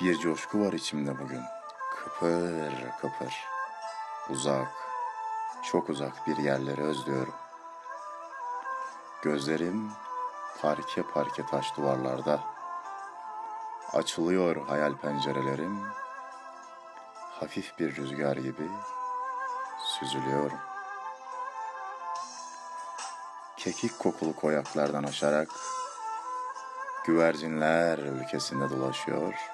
Bir coşku var içimde bugün. Kıpır kıpır. Uzak, çok uzak bir yerleri özlüyorum. Gözlerim parke parke taş duvarlarda. Açılıyor hayal pencerelerim. Hafif bir rüzgar gibi süzülüyorum. Kekik kokulu koyaklardan aşarak güvercinler ülkesinde dolaşıyor.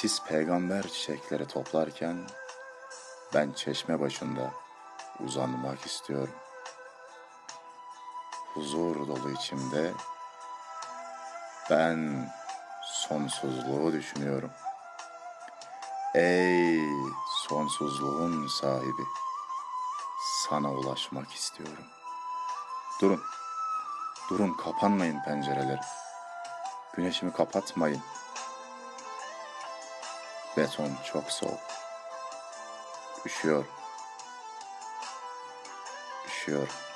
siz peygamber çiçekleri toplarken, ben çeşme başında uzanmak istiyorum. Huzur dolu içimde, ben sonsuzluğu düşünüyorum. Ey sonsuzluğun sahibi, sana ulaşmak istiyorum. Durun, durun kapanmayın pencereleri. Güneşimi kapatmayın. Beton çok soğuk. Üşüyor. Üşüyor.